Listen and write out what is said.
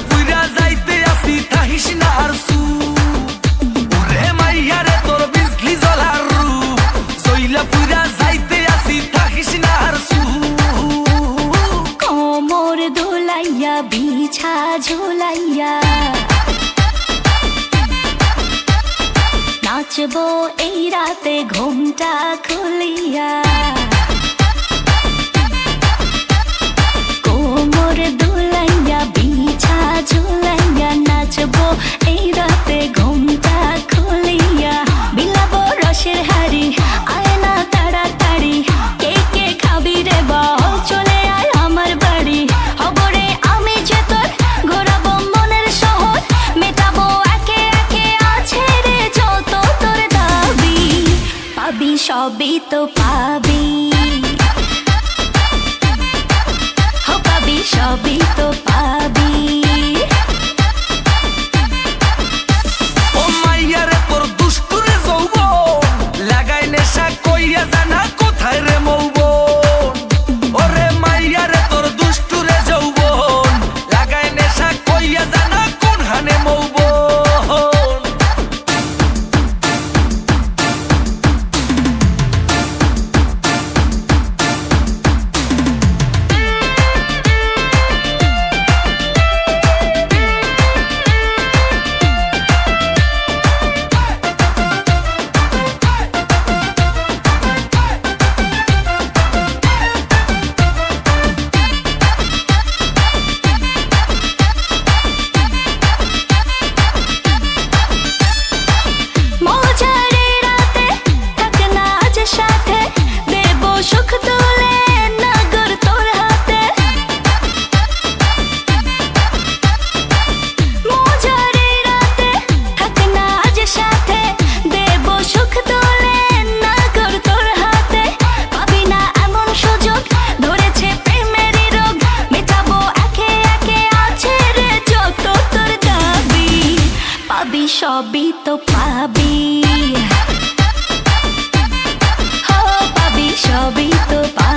পুইরা পুইরা আসি থাহিস না আর সু। ওরে মাইয়া রে, তোর বিজলি আসি থাহিস না আর সু। ঝোলাইয়া। নাচবো এই রাতে, ঘুমটা খুলিয়া। সবই তো পাবি। ও পাবি সবই তো পাবি। ও পাবি সবই তো পাবি।